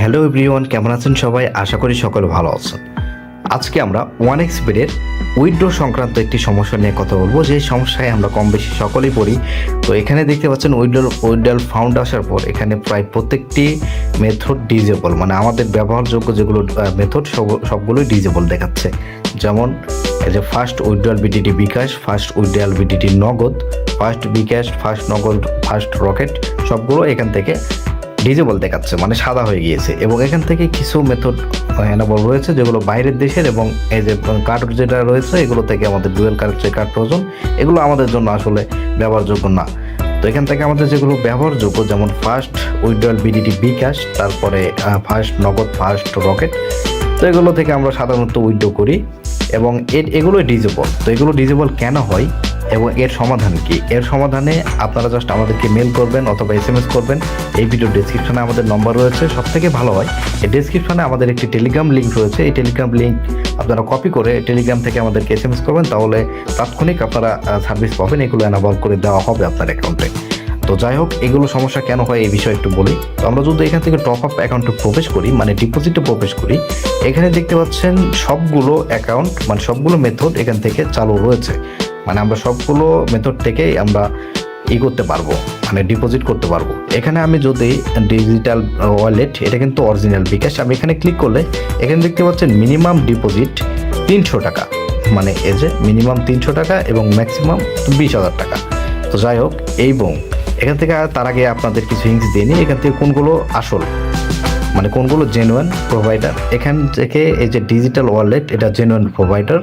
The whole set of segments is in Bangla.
হ্যালো এভরিওয়ান, কেমন আছেন সবাই? আশা করি সকলে ভালো আছেন। আজকে আমরা ওয়ান এক্স বেডের উইথড্র সংক্রান্ত একটি সমস্যা নিয়ে কথা বলব। যে সমস্যায় আমরা কম বেশি সকলেই পড়ি। তো এখানে দেখতে পাচ্ছেন উইডল উইডল ফাউন্ড আসার পর এখানে প্রায় প্রত্যেকটি মেথড ডিজেবল মানে আমাদের ব্যবহারযোগ্য যেগুলো মেথড সব, সবগুলোই ডিজেবল দেখাচ্ছে। যেমন যে first withdrawal BDT bKash first withdrawal BDT Nagad first bKash first Nagad first Rocket সবগুলো এখান থেকে ডিজেবল দেখাচ্ছে মানে সাদা হয়ে গিয়েছে। এবং এখান থেকে কিছু মেথড এনাবল রয়েছে, যেগুলো বাইরের দেশের এবং এই যে কার্ড যেটা রয়েছে, এগুলো থেকে আমাদের ডুয়েল কার্ড যে কার্ড প্রয়োজন, এগুলো আমাদের জন্য আসলে ব্যবহারযোগ্য না। তো এখান থেকে আমাদের যেগুলো ব্যবহারযোগ্য, যেমন ফার্স্ট উইড্রয়াল বিডিটি বিকাশ তারপরে ফার্স্ট নগদ ফার্স্ট রকেট তো এগুলো থেকে আমরা সাধারণত উইড্রো করি। এবং এর এগুলো ডিজেবল তো এগুলো ডিজেবল কেন হয়? এবং এর সমাধান কি? এর সমাধানে আপনারা জাস্ট আমাদেরকে মেল করবেন অথবা এস এম এস করবেন। এই ভিডিও ডেসক্রিপশনে আমাদের নম্বর রয়েছে। সব থেকে ভালো হয়, এই ডেসক্রিপশনে আমাদের একটি টেলিগ্রাম লিঙ্ক রয়েছে। এই টেলিগ্রাম লিঙ্ক আপনারা কপি করে টেলিগ্রাম থেকে আমাদেরকে এস এম এস করবেন। তাহলে তাৎক্ষণিক আপনারা সার্ভিস পাবেন। এগুলো অ্যানাবল করে দেওয়া হবে আপনার অ্যাকাউন্টে তো যাই হোক, এগুলো সমস্যা কেন হয় এই বিষয়ে একটু বলি। তো আমরা যদি এখান থেকে টপ আপ অ্যাকাউন্টে প্রবেশ করি মানে ডিপোজিটে প্রবেশ করি, এখানে দেখতে পাচ্ছেন সবগুলো অ্যাকাউন্ট মানে সবগুলো মেথড এখান থেকে চালু রয়েছে। মানে আমরা সবগুলো মেথড থেকেই আমরা ই করতে পারব মানে ডিপোজিট করতে পারব। এখানে আমি যদি ডিজিটাল ওয়ালেট এটা কিন্তু অরিজিনাল বিকাশ, আমি এখানে ক্লিক করলে এখানে দেখতে পাচ্ছেন মিনিমাম ডিপোজিট তিনশো টাকা। মানে এই যে মিনিমাম তিনশো টাকা এবং ম্যাক্সিমাম বিশ হাজার টাকা। তো যাই হোক, এই বং এখান থেকে তার আগে আপনাদের কিছু হিংস দিয়ে নিই, এখান থেকে কোনগুলো আসল মানে কোনগুলো জেনুয়ান প্রোভাইডার এখান থেকে এই যে ডিজিটাল ওয়ালেট এটা জেনুয়ান প্রোভাইডার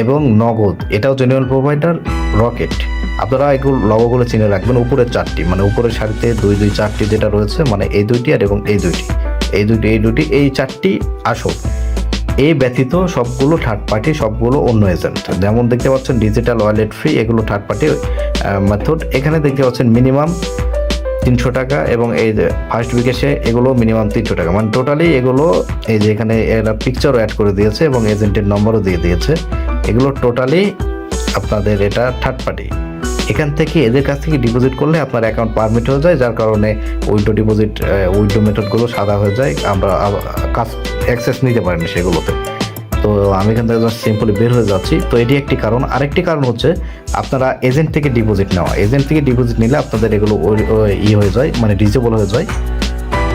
এবং নগদ, এটাও জেনুয়াল প্রোভাইডার রকেট আপনারা এগুলো লগোগুলো চিনে রাখবেন, উপরের চারটি মানে উপরের সারিতে দুই দুই, চারটি যেটা রয়েছে মানে এই দুইটি আর এবং এই দুইটি। এই দুইটি এই দুইটি, এই চারটি আসল। এই ব্যতীত সবগুলো থার্ড পার্টি সবগুলো অন্য এজেন্ট যেমন দেখতে পাচ্ছেন ডিজিটাল ওয়ালেট ফ্রি এগুলো থার্ড পার্টি মেথড এখানে দেখতে পাচ্ছেন মিনিমাম তিনশো টাকা এবং এই যে ফার্স্ট বিকেশে এগুলো মিনিমাম তিনশো টাকা। মানে টোটালি এগুলো, এই যে এখানে এরা পিকচারও অ্যাড করে দিয়েছে এবং এজেন্টের নম্বরও দিয়ে দিয়েছে। এগুলো টোটালি আপনাদের এটা থার্ড পার্টি এখান থেকে এদের কাছ থেকে ডিপোজিট করলে আপনার অ্যাকাউন্ট পারমিট হয়ে যায়, যার কারণে উইডো ডিপোজিট উইডো মেথডগুলো সাদা হয়ে যায়। আমরা কাজ অ্যাক্সেস নিতে পারি না সেগুলোতে। তো আমি এখান থেকে সিম্পলি বের হয়ে যাচ্ছি। তো এটি একটি কারণ। আরেকটি কারণ হচ্ছে আপনারা এজেন্ট থেকে ডিপোজিট নেওয়া। এজেন্ট থেকে ডিপোজিট নিলে আপনাদের এগুলো ই হয়ে যায় মানে ডিজেবল হয়ে যায়।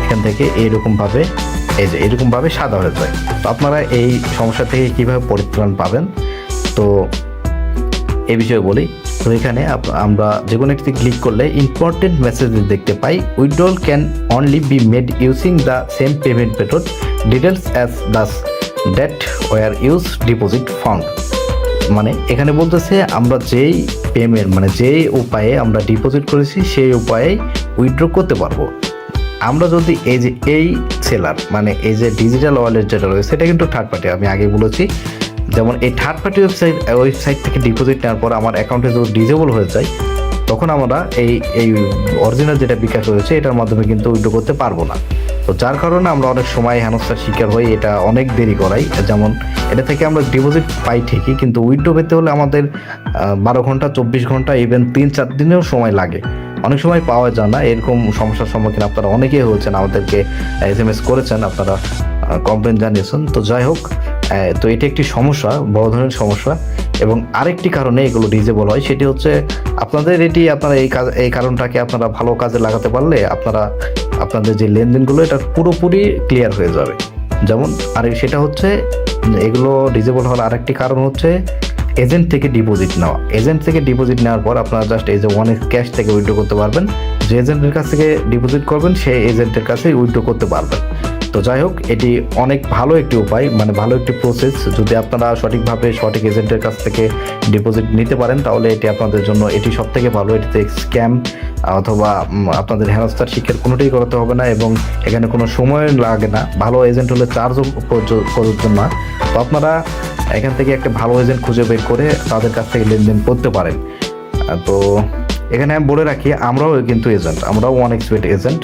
এখান থেকে এইরকমভাবে, এই যে এরকমভাবে সাদা হয়ে যায়। তো আপনারা এই সমস্যা থেকে কীভাবে পরিত্রাণ পাবেন? তো এই বিষয়ে বলি। তো এখানে আমরা যে কোনো একটি ক্লিক করলে ইম্পর্টেন্ট মেসেজ দেখতে পাই withdrawal can only be made using the same payment method details as those that were use deposit fund মানে এখানে বলতেছে আমরা যেই পেমেন্ট মানে যেই উপায়ে আমরা ডিপোজিট করেছি, সেই উপায়ে উইথড্র করতে পারব। আমরা যদি এই যে, এই সেলার মানে এই যে ডিজিটাল ওয়ালেট যেটা রয়েছে, সেটা কিন্তু থার্ড পার্টি আমি আগে বলেছি যেমন এই থার্ড পার্টি ওয়েবসাইট ওয়েবসাইট থেকে ডিপোজিট নেওয়ার পর আমার অ্যাকাউন্টে যদি ডিজেবল হয়ে যায়, তখন আমরা এই এই অরিজিনাল যেটা বিকাশ রয়েছে, এটার মাধ্যমে কিন্তু উইড্রো করতে পারব না। তো যার কারণে আমরা অনেক সময় হেনস্থার শিকার হই এটা অনেক দেরি করাই। যেমন এটা থেকে আমরা ডিপোজিট পাই ঠিকই, কিন্তু উইথড্র পেতে হলে আমাদের বারো ঘণ্টা, চব্বিশ ঘণ্টা ইভেন তিন, চার দিনেও সময় লাগে। অনেক সময় পাওয়া যায় না, এরকম সমস্যার সম্মুখীন আপনারা অনেকেই হয়েছেন, আমাদেরকে এস এম এস করেছেন, আপনারা কমপ্লেন জানিয়েছেন। তো যাই হোক তো এটি একটি সমস্যা, বড় ধরনের সমস্যা। এবং আরেকটি কারণে এগুলো ডিজেবল হয়, সেটি হচ্ছে আপনাদের এটি, আপনারা এই কাজ, এই কারণটাকে আপনারা ভালো কাজে লাগাতে পারলে আপনারা, আপনাদের যে লেনদেনগুলো, এটা পুরোপুরি ক্লিয়ার হয়ে যাবে। যেমন, আর সেটা হচ্ছে, এগুলো ডিজেবল হওয়ার আরেকটি কারণ হচ্ছে এজেন্ট থেকে ডিপোজিট নেওয়া। এজেন্ট থেকে ডিপোজিট নেওয়ার পর আপনারা জাস্ট এই যে ওয়ান ক্যাশ থেকে উইথড্র করতে পারবেন। যে এজেন্টের কাছ থেকে ডিপোজিট করবেন, সেই এজেন্টের কাছে উইথড্র করতে পারবেন। তো যাই হোক, এটি অনেক ভালো একটি উপায় মানে ভালো একটি প্রসেস যদি আপনারা সঠিকভাবে সঠিক এজেন্টের কাছ থেকে ডিপোজিট নিতে পারেন, তাহলে এটি আপনাদের জন্য এটি সব থেকে ভালো এটিতে স্ক্যাম অথবা আপনাদের হেনস্থার শিক্ষার কোনোটাই করাতে হবে না এবং এখানে কোনো সময় লাগে না। ভালো এজেন্ট হলে চার্জও প্রযোজ্য না। তো আপনারা এখান থেকে একটা ভালো এজেন্ট খুঁজে বের করে তাদের কাছ থেকে লেনদেন করতে পারেন। তো এখানে আমি বলে রাখি, আমরাও কিন্তু এজেন্ট আমরাও ওয়ান এক্সপেট এজেন্ট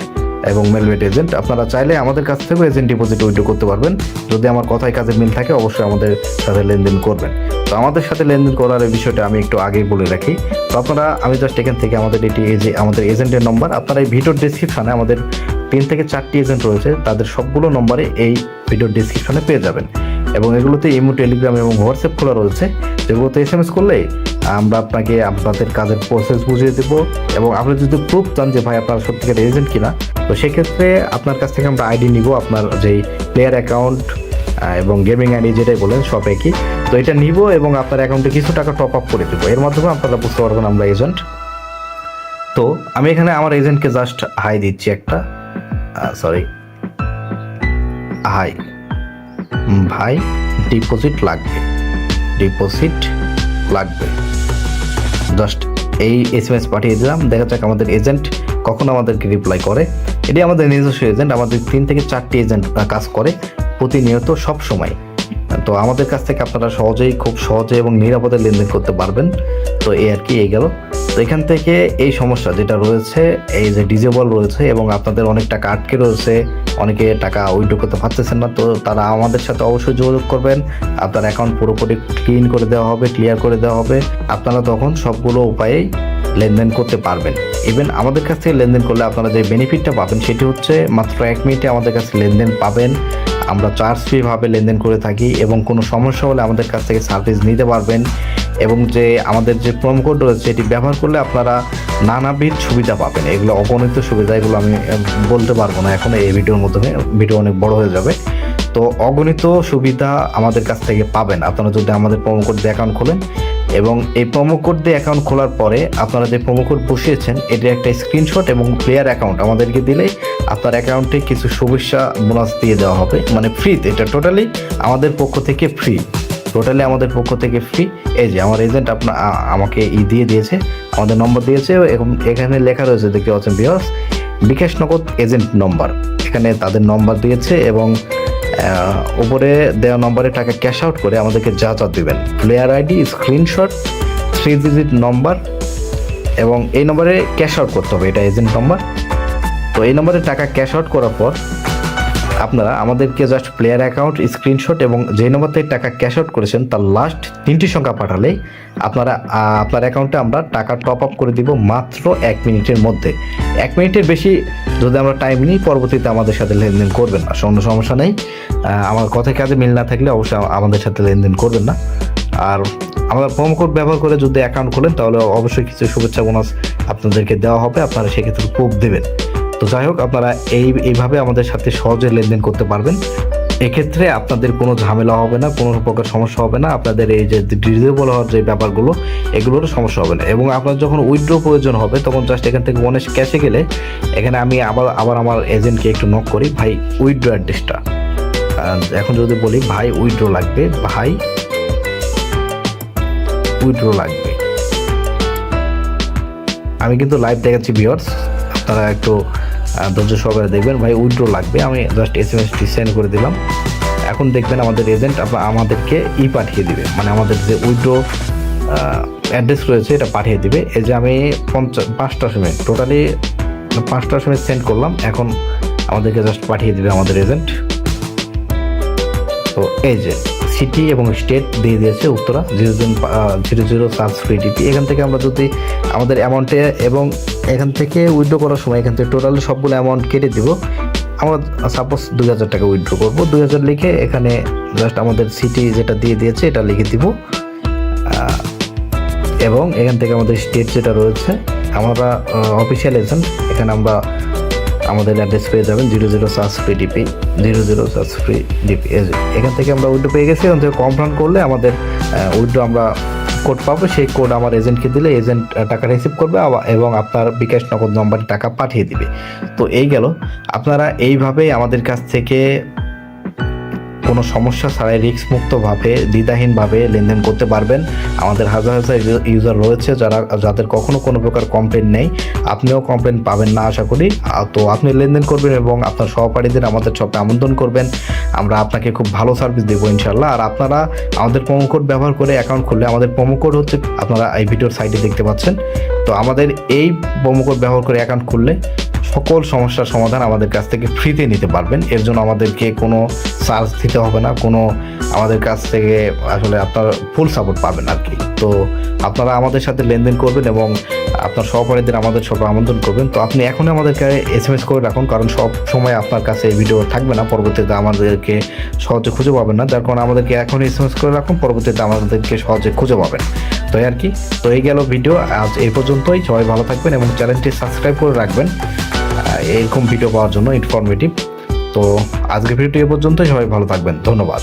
এবং মেলওয়েট এজেন্ট আপনারা চাইলে আমাদের কাছ থেকেও এজেন্ট ডিপোজিট উইড্রো করতে পারবেন। যদি আমার কথায় কাজে মিল থাকে, অবশ্যই আমাদের সাথে লেনদেন করবেন। তো আমাদের সাথে লেনদেন করার এই বিষয়টা আমি একটু আগেই বলে রাখি। তো আপনারা, আমি জাস্ট এখান থেকে আমাদের এটি আমাদের এজেন্টের নম্বর আপনারা এই ভিডিওর ডিসক্রিপশানে আমাদের তিন থেকে চারটি এজেন্ট রয়েছে, তাদের সবগুলো নম্বরে এই ভিডিওর ডিসক্রিপশনে পেয়ে যাবেন। এবং এগুলোতে ইমো টেলিগ্রাম এবং হোয়াটসঅ্যাপ খোলা রয়েছে। যেগুলোতে এস এম এস করলে আমরা আপনাকে আপনাদের কাজের প্রসেস বুঝিয়ে দেবো। এবং আপনি যদি প্রুফ চান যে ভাই আপনার সত্যিকার এজেন্ট কিনা তো সেক্ষেত্রে আপনার কাছ থেকে আমরা আইডি নিব, আপনার যেই প্লেয়ার অ্যাকাউন্ট এবং গেমিং আইডি যেটাই বলেন, সব একই। তো এটা নিব এবং আপনার অ্যাকাউন্টে কিছু টাকা টপ আপ করে দেবো। এর মাধ্যমে আপনারা বুঝতে পারবেন আমরা এজেন্ট তো আমি এখানে আমার এজেন্টকে জাস্ট হাই দিচ্ছি একটা। সরি হাই ভাই ডিপোজিট লাগবে। ডিপোজিট লাগবে। জাস্ট এই এস এম এস পাঠিয়ে দিলাম। দেখা যাক আমাদের এজেন্ট কখন আমাদেরকে রিপ্লাই করে। এটি আমাদের নিজস্ব এজেন্ট আমাদের তিন থেকে চারটি এজেন্ট কাজ করে প্রতিনিয়ত সব সময়। তো আমাদের কাছ থেকে আপনারা সহজেই, খুব সহজে এবং নিরাপদে লেনদেন করতে পারবেন। তো এই আর কি, এই গেল। তো এখান থেকে এই সমস্যা যেটা রয়েছে, এই যে ডিজেবল রয়েছে এবং আপনাদের অনেক টাকা আটকে রয়েছে, অনেকে টাকা উইড্রো করতে পারতেছেন না, তো তারা আমাদের সাথে অবশ্যই যোগাযোগ করবেন। আপনার অ্যাকাউন্ট পুরোপুরি ক্লিন করে দেওয়া হবে ক্লিয়ার করে দেওয়া হবে। আপনারা তখন সবগুলো উপায়েই লেনদেন করতে পারবেন। ইভেন আমাদের কাছ থেকে লেনদেন করলে আপনারা যে বেনিফিটটা পাবেন সেটি হচ্ছে মাত্র এক মিনিটে আমাদের কাছে লেনদেন পাবেন। আমরা চার্জ ফ্রিভাবে লেনদেন করে থাকি এবং কোনো সমস্যা হলে আমাদের কাছ থেকে সার্ভিস নিতে পারবেন এবং যে আমাদের যে প্রোম কোড রয়েছে এটি ব্যবহার করলে আপনারা নানাবিধ সুবিধা পাবেন। এগুলো অগণিত সুবিধা, এগুলো আমি বলতে পারব না এখন, এই ভিডিওর মাধ্যমে ভিডিও অনেক বড় হয়ে যাবে। তো অগণিত সুবিধা আমাদের কাছ থেকে পাবেন। আপনারা যদি আমাদের প্রোমো কোড দিয়ে অ্যাকাউন্ট খোলেন এবং এই প্রোমো কোড দিয়ে অ্যাকাউন্ট খোলার পরে আপনারা যে প্রোমো কোড বসিয়েছেন এটির একটা স্ক্রিনশট এবং প্লেয়ার অ্যাকাউন্ট আমাদেরকে দিলেই আপনার অ্যাকাউন্টে কিছু শুভেচ্ছা বোনাস দিয়ে দেওয়া হবে। মানে ফ্রিতে এটা টোটালি আমাদের পক্ষ থেকে ফ্রি টোটালি আমাদের পক্ষ থেকে ফ্রি এই যে, আমার এজেন্ট আপনার আমাকে ই দিয়ে দিয়েছে, আমাদের নম্বর দিয়েছে এবং এখানে লেখা রয়েছে, দেখতে পাচ্ছেন বিকাশ নগদ এজেন্ট নম্বর এখানে তাদের নম্বর দিয়েছে এবং উপরে দেওয়া নম্বরে টাকা ক্যাশ আউট করে আমাদেরকে যা যা দেবেন। Player ID screenshot three digit number এবং এই নম্বরে ক্যাশ আউট করতে হবে, এটা এজেন্ট নম্বর তো এই নম্বরে টাকা ক্যাশ আউট করার পর আপনারা আমাদেরকে জাস্ট প্লেয়ার অ্যাকাউন্ট স্ক্রিনশট এবং যে নম্বর থেকে টাকা ক্যাশ আউট করেছেন, তার লাস্ট তিনটি সংখ্যা পাঠালে আপনারা আপনার অ্যাকাউন্টে আমরা টাকা টপ আপ করে দিব মাত্র এক মিনিটের মধ্যে। এক মিনিটের বেশি যদি আমরা টাইম নিই, পরবর্তীতে আমাদের সাথে লেনদেন করবেন না। কোনো সমস্যা নেই। আমার কথায় কাজে মিল না থাকলে অবশ্যই আমাদের সাথে লেনদেন করবেন না। আর আমাদের প্রোমো কোড ব্যবহার করে যদি অ্যাকাউন্ট খোলেন, তাহলে অবশ্যই কিছু শুভেচ্ছা বোনাস আপনাদেরকে দেওয়া হবে। আপনারা সেক্ষেত্রে প্রুফ দেবেন। তো যাই হোক, আপনারা এই, এইভাবে আমাদের সাথে সহজে লেনদেন করতে পারবেন। এক্ষেত্রে আপনাদের কোনো ঝামেলা হবে না, কোনো প্রকার সমস্যা হবে না। আপনাদের এই যে ডিজেবল হওয়ার যে ব্যাপারগুলো, এগুলোরও সমস্যা হবে না। এবং আপনার যখন উইথড্র প্রয়োজন হবে, তখন জাস্ট এখান থেকে ওয়ানেস ক্যাশে গেলে, এখানে আমি আবার আবার আমার এজেন্টকে একটু নক করি, ভাই উইথড্র অ্যাড্রেসটা এখন যদি বলি, ভাই উইথড্র লাগবে। ভাই উইথড্র লাগবে। আমি কিন্তু লাইভ দেখাচ্ছি ভিউয়ার্স আপনারা একটু ধৈর্য সহকারে দেখবেন। ভাই উইথড্র লাগবে। আমি just S M ST send করে দিলাম। এখন দেখবেন আমাদের এজেন্ট আমাদেরকে ই পাঠিয়ে দিবে। মানে আমাদের যে উইথড্র অ্যাড্রেস রয়েছে, এটা পাঠিয়ে দিবে। এই যে আমি পঞ্চাশ পাঁচটার সময় টোটালি পাঁচটার সময় সেন্ড করলাম। এখন আমাদেরকে জাস্ট পাঠিয়ে দিবে আমাদের এজেন্ট তো এই যে সিটি এবং স্টেট দিয়ে দিয়েছে Uttara zero zero zero charge free DP এখান থেকে আমরা যদি আমাদের অ্যামাউন্টে এবং এখান থেকে উইথড্র করার সময় এখান থেকে টোটাল সবগুলো অ্যামাউন্ট কেটে দিব। আমরা সাপোজ দুই হাজার টাকা উইথড্র করব। দুই হাজার লিখে এখানে জাস্ট আমাদের সিটি যেটা দিয়ে দিয়েছে, এটা লিখে দিব। এবং এখান থেকে আমাদের স্টেট যেটা রয়েছে, আমরা অফিসিয়াল এজেন্ট এখানে আমরা আমাদের অ্যাড্রেস পেয়ে যাবেন zero zero search free DP zero zero search free DP এখান থেকে আমরা উইড্রো পেয়ে গেছি, এখান থেকে কনফার্ম করলে আমাদের উইড্রো আমরা কোড পাবো, সেই কোড আমার এজেন্টকে দিলে এজেন্ট টাকা রিসিভ করবে এবং আপনার বিকাশ নগদ নম্বরে টাকা পাঠিয়ে দিবে। তো এই গেল। আপনারা এইভাবেই আমাদের কাছ থেকে কোনো সমস্যা ছাড়াই রিস্ক মুক্তভাবে দ্বিধাহীনভাবে লেনদেন করতে পারবেন। আমাদের হাজার হাজার ইউজার রয়েছে যারা, যাদের কখনো কোনো প্রকার কমপ্লেন নেই। আপনিও কমপ্লেন পাবেন না আশা করি। তো আপনি লেনদেন করবেন এবং আপনার সহপাঠীদের আমাদের শপে আমন্ত্রণ করবেন। আমরা আপনাকে খুব ভালো সার্ভিস দেবো ইনশাল্লাহ আর আপনারা আমাদের প্রোমো কোড ব্যবহার করে অ্যাকাউন্ট খুললে আমাদের প্রোমো কোড হচ্ছে, আপনারা এই ভিডিওর সাইটে দেখতে পাচ্ছেন। তো আমাদের এই প্রোমো কোড ব্যবহার করে অ্যাকাউন্ট খুললে সকল সমস্যার সমাধান আমাদের কাছ থেকে ফ্রিতে নিতে পারবেন। এর জন্য আমাদেরকে কোনো চার্জ দিতে হবে না, কোনো আমাদের কাছ থেকে আসলে আপনার ফুল সাপোর্ট পাবেন আর কি। তো আপনারা আমাদের সাথে লেনদেন করবেন এবং আপনার সহপাঠীদের আমাদের সবাই আমন্ত্রণ করবেন। তো আপনি এখনই আমাদেরকে এস এম এস করে রাখুন, কারণ সব সময় আপনার কাছে এই ভিডিও থাকবে না। পরবর্তীতে আমাদেরকে সহজে খুঁজে পাবেন না। যার কারণে আমাদেরকে এখনই এস এম এস করে রাখুন, পরবর্তীতে আমাদেরকে সহজে খুঁজে পাবেন। তো আর কি। তো এই গেল ভিডিও আজ এই পর্যন্তই। সবাই ভালো থাকবেন এবং চ্যানেলটি সাবস্ক্রাইব করে রাখবেন। এরকম ভিডিও পাওয়ার জন্য ইনফরমেটিভ তো আজকে ভিডিওটি এ পর্যন্তই। সবাই ভালো থাকবেন। ধন্যবাদ।